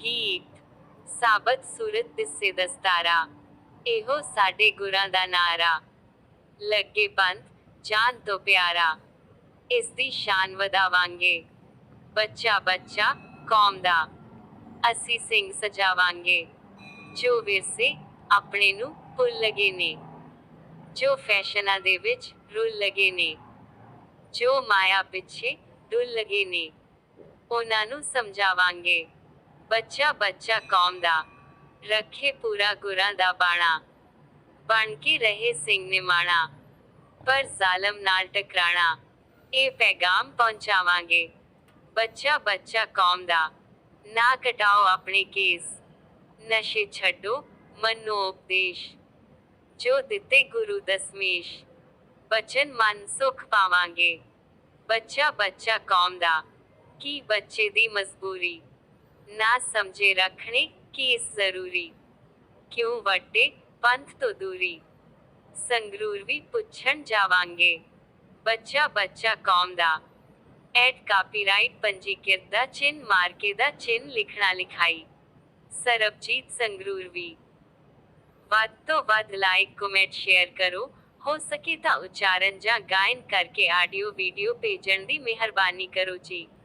ਗੀਤ ਸਾਬਤ ਸੂਰਤ ਦਿਸੇ ਦਸਤਾਰਾ, ਇਹੋ ਸਾਡੇ ਗੁਰਾਂ ਦਾ ਨਾਰਾ ਲੱਗੇ ਬੰਦ, ਜਾਨ ਤੋਂ ਪਿਆਰਾ, ਇਸ ਦੀ ਸ਼ਾਨ ਵਧਾਵਾਂਗੇ। ਬੱਚਾ ਬੱਚਾ, ਕੌਮ ਦਾ, ਅਸੀਂ ਸਿੰਘ ਸਜਾਵਾਂਗੇ। ਜੋ ਵਿਰਸੇ ਆਪਣੇ ਨੂੰ ਭੁੱਲ ਲਗੇ ਨੇ, ਜੋ ਫੈਸ਼ਨਾਂ ਦੇ ਵਿੱਚ ਰੁੱਲ ਲਗੇ ਨੇ, ਜੋ ਮਾਇਆ ਪਿੱਛੇ ਡੁੱਲ ਲਗੇ ਨੇ, ਉਹਨਾਂ ਨੂੰ ਸਮਝਾਵਾਂਗੇ। ਬੱਚਾ ਬੱਚਾ ਕੌਮ ਦਾ ਰੱਖੇ ਪੂਰਾ ਗੁਰਾਂ ਦਾ ਬਾਣਾ ਬਣ ਕੇ ਰਹੇ ਸਿੰਘ ਨਿਮਾਣਾ ਪਰ ਜ਼ਾਲਮ ਨਾਲ ਟਕਰਾਣਾ ਇਹ ਪੈਗਾਮ ਪਹੁੰਚਾਵਾਂਗੇ ਬੱਚਾ ਬੱਚਾ ਕੌਮ ਦਾ ਨਾ ਕਟਾਓ ਆਪਣੇ ਕੇਸ ਨਸ਼ੇ ਛੱਡੋ ਮਨੋ ਉਪਦੇਸ਼ ਜੋ ਦਿੱਤੇ ਗੁਰੂ ਦਸਮੇਸ਼ ਬਚਨ ਮਨ ਸੁਖ ਪਾਵਾਂਗੇ ਬੱਚਾ ਬੱਚਾ ਕੌਮ ਦਾ ਕੀ ਬੱਚੇ ਦੀ ਮਜਬੂਰੀ ਨਾ ਸਮਝੇ ਰੱਖਣੇ ਕੀ ਇਸ ਜ਼ਰੂਰੀ ਕਿਉਂ ਵੱਡੇ ਪੰਥ ਤੋਂ ਦੂਰੀ ਸੰਗਰੂਰ ਵੀ ਪੁੱਛਣ ਜਾਵਾਂਗੇ ਬੱਚਾ ਬੱਚਾ ਕੌਮ ਦਾ ਐਡ ਕਾਪੀਰਾਈਟ ਪੰਜੀਕ੍ਰਿਤ ਦਾ ਚਿੰਨ ਮਾਰਕੇ ਦਾ ਚਿੰਨ ਲਿਖਣਾ ਲਿਖਾਈ ਸਰਬਜੀਤ ਸੰਗਰੂਰ ਵੀ ਵੱਧ ਤੋਂ ਵੱਧ ਲਾਈਕ ਕਮੈਂਟ ਸ਼ੇਅਰ ਕਰੋ ਹੋ ਸਕੇ ਤਾਂ ਉਚਾਰਨ ਜਾਂ ਗਾਇਨ ਕਰਕੇ ਆਡੀਓ ਵੀਡੀਓ ਭੇਜਣ ਦੀ ਮਿਹਰਬਾਨੀ ਕਰੋ ਜੀ